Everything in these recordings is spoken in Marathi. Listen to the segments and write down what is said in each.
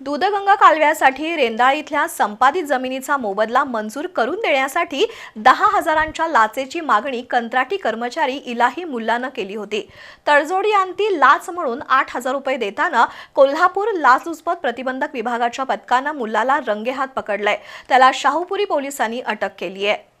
दूधगंगा कालव्यासाठी रेंदाळ इथल्या संपादित जमिनीचा मोबदला मंजूर करून देण्यासाठी दहा हजारांच्या लाचेची मागणी कंत्राटी कर्मचारी इलाही मुल्लानं केली होती. तडजोडी लाच म्हणून आठ हजार रुपये देताना कोल्हापूर लाचलुचपत प्रतिबंधक विभागाच्या पथकानं मुल्लाला रंगेहात पकडलंय. त्याला शाहूपुरी पोलिसांनी अटक केली आहे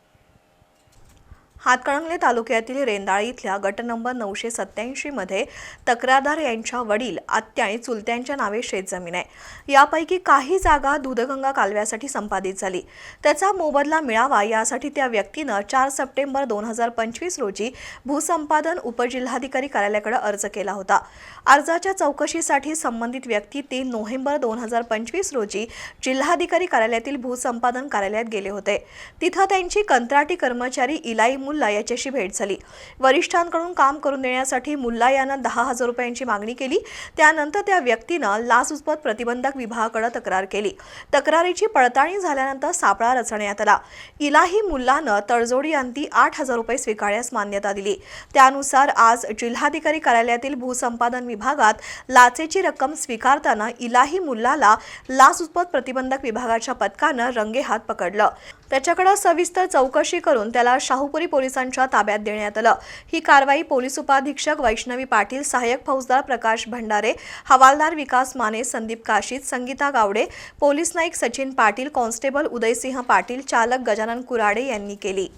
हातकणंगले तालुक्यातील रेंदाळी इथल्या गट नंबर नऊशे सत्याऐंशीमध्ये तक्रारदार यांच्या वडील आत्या आणि चुलत्यांच्या नावे शेतजमीन आहे. यापैकी काही जागा दूधगंगा कालव्यासाठी संपादित झाली. त्याचा मोबदला मिळावा यासाठी त्या व्यक्तीनं चार सप्टेंबर दोन हजार पंचवीस रोजी भूसंपादन उपजिल्हाधिकारी कार्यालयाकडे अर्ज केला होता. अर्जाच्या चौकशीसाठी संबंधित व्यक्ती तीन नोव्हेंबर दोन हजार पंचवीस रोजी जिल्हाधिकारी कार्यालयातील भूसंपादन कार्यालयात गेले होते. तिथं त्यांची कंत्राटी कर्मचारी इलाई मुल्ला याच्याशी भेट झाली. वरिष्ठांकडून काम करून देण्यासाठी मुल्ला यानं दहा हजार रुपयांची मागणी केली. त्यानंतर त्या व्यक्तीनं लाचलुचपत प्रतिबंधक विभागाकडे तक्रार केली. तक्रारीची पडताळणी झाल्यानंतर सापळा रचण्यात आला. इलाही मुल्लानं तडजोडी अंती आठ हजार रुपये स्वीकारण्यास मान्यता दिली. त्यानुसार आज जिल्हाधिकारी कार्यालयातील भूसंपादन विभागात लाचेची रक्कम स्वीकारताना इलाही मुल्लाला लाचलुचपत प्रतिबंधक विभागाच्या पथकानं रंगेहात पकडलं. त्याच्याकडे सविस्तर चौकशी करून त्याला शाहूपुरी पोलिसांच्या ताब्यात देण्यात आलं. ही कारवाई पोलीस उपाधीक्षक वैष्णवी पाटील सहाय्यक फौजदार प्रकाश भंडारे हवालदार विकास माने संदीप काशीत संगीता गावडे पोलीस नाईक सचिन पाटील कॉन्स्टेबल उदयसिंह पाटील चालक गजानन कुराडे यांनी केली.